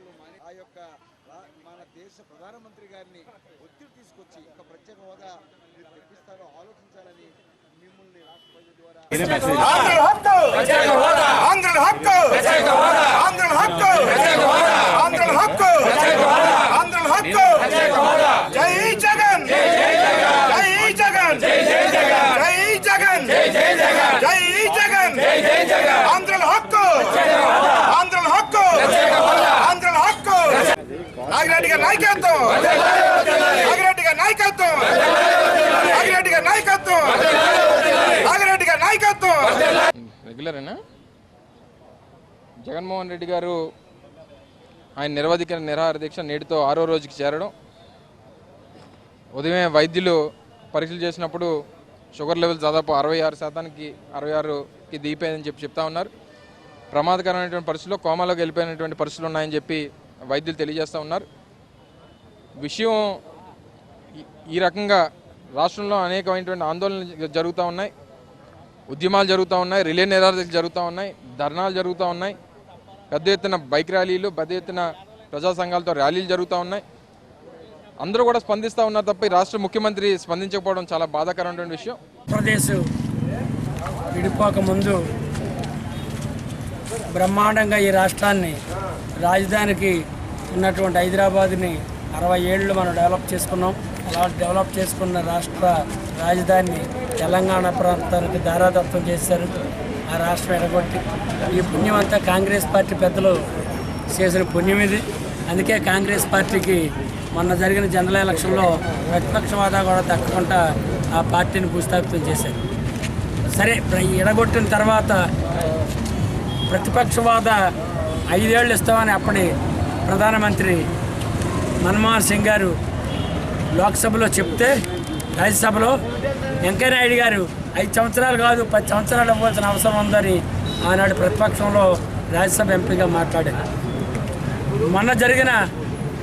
మాటలు మాని ఆ యొక్క మన దేశ ప్రధానమంత్రి గారిని ఒత్తిడి తీసుకొచ్చి ఒక ప్రత్యేక హోదా మీరు తెప్పిస్తారో ఆలోచించాలని మిమ్మల్ని రాష్ట్ర ప్రజల ద్వారా ఆంధ్రుల హక్కు! ఆంధ్రుల హక్కు! ఆంధ్రుల హక్కు ఆంధ్రుల హక్కు ఆంధ్రుల హక్కు జై జగన్ జై జగన్ జై జగన్ జై జగన్ ఆంధ్రుల హక్కు ఆంధ్రుల హక్కు ఆంధ్రుల హక్కు నాగిరెడ్డి గారి నాగిరెడ్డిగా నాయకత్వం. నాగిరెడ్డిగా నాయకత్వం. నాగిరెడ్డిగా నాయకత్వం. రెగ్యులరేనా? జగన్మోహన్ రెడ్డి గారు ఆయన నిరవధిక నిరాహార దీక్ష నేటితో ఆరో రోజుకి చేరడం. ఉదయం వైద్యులు పరీక్షలు చేసినప్పుడు షుగర్ లెవెల్ దాదాపు అరవై ఆరు శాతానికి అరవై ఆరుకి దిగిపోయిందని చెప్పి చెప్తా ఉన్నారు. ప్రమాదకరమైనటువంటి పరిస్థితుల్లో కోమాలోకి వెళ్ళిపోయినటువంటి పరిస్థితులు ఉన్నాయని చెప్పి వైద్యులు తెలియజేస్తూ ఉన్నారు. విషయం ఈ- రకంగా రాష్ట్రంలో అనేకమైనటువంటి ఆందోళనలు జరుగుతూ ఉన్నాయి. ఉద్యమాలు జరుగుతూ ఉన్నాయి. రిలే నిరాదలు జరుగుతూ ఉన్నాయి. ధర్నాలు జరుగుతూ ఉన్నాయి. పెద్ద ఎత్తున బైక్ ర్యాలీలు పెద్ద ఎత్తున ప్రజా సంఘాలతో ర్యాలీలు జరుగుతూ ఉన్నాయి. అందరూ కూడా స్పందిస్తూ ఉన్నారు తప్ప ఈ రాష్ట్ర ముఖ్యమంత్రి స్పందించకపోవడం చాలా బాధాకరమైనటువంటి విషయం. ఆంధ్రప్రదేశ్ విడిపోక ముందు బ్రహ్మాండంగా ఈ రాష్ట్రాన్ని రాజధానికి ఉన్నటువంటి హైదరాబాద్ని అరవై ఏళ్ళు మనం డెవలప్ చేసుకున్నాం. అలా డెవలప్ చేసుకున్న రాష్ట్ర రాజధానిని తెలంగాణ ప్రాంతానికి దారాదత్తం చేశారు. ఆ రాష్ట్రం ఎడగొట్టి ఈ పుణ్యం అంతా కాంగ్రెస్ పార్టీ పెద్దలు చేసిన పుణ్యం ఇది. అందుకే కాంగ్రెస్ పార్టీకి మొన్న జరిగిన జనరల్ ఎలక్షన్లో ప్రతిపక్ష హోదా కూడా తక్కకుండా ఆ పార్టీని భూస్థాపితం చేశారు. సరే ప్ర- ఎడగొట్టిన తర్వాత ప్రతిపక్షవాద ఐదేళ్ళు ఇస్తామని అప్పటి ప్రధానమంత్రి మన్మోహన్ సింగ్ గారు లోక్సభలో చెప్తే రాజ్యసభలో వెంకయ్యనాయుడు గారు ఐదు సంవత్సరాలు కాదు పది సంవత్సరాలు ఇవ్వాల్సిన అవసరం ఉందని ఆనాడు ప్రతిపక్షంలో రాజ్యసభ ఎంపీగా మాట్లాడారు. మొన్న జరిగిన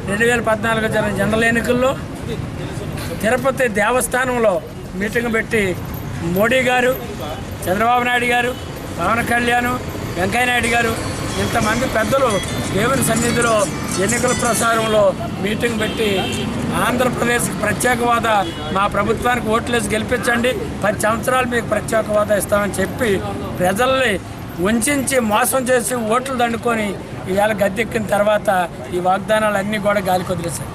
రెండు వేల పద్నాలుగు జరిగిన జనరల్ ఎన్నికల్లో తిరుపతి దేవస్థానంలో మీటింగ్ పెట్టి మోడీ గారు చంద్రబాబు నాయుడు గారు పవన్ కళ్యాణ్ వెంకయ్యనాయుడు గారు ఇంతమంది పెద్దలు దేవుని సన్నిధిలో ఎన్నికల ప్రసారంలో మీటింగ్ పెట్టి ఆంధ్రప్రదేశ్కి ప్రత్యేక హోదా మా ప్రభుత్వానికి ఓట్లేసి గెలిపించండి. పది సంవత్సరాలు మీకు ప్రత్యేక హోదా ఇస్తామని చెప్పి ప్రజల్ని వంచి మోసం చేసి ఓట్లు దండుకొని ఇవాళ గద్దెక్కిన తర్వాత ఈ వాగ్దానాలు అన్నీ కూడా గాలి కొదిలేశాయి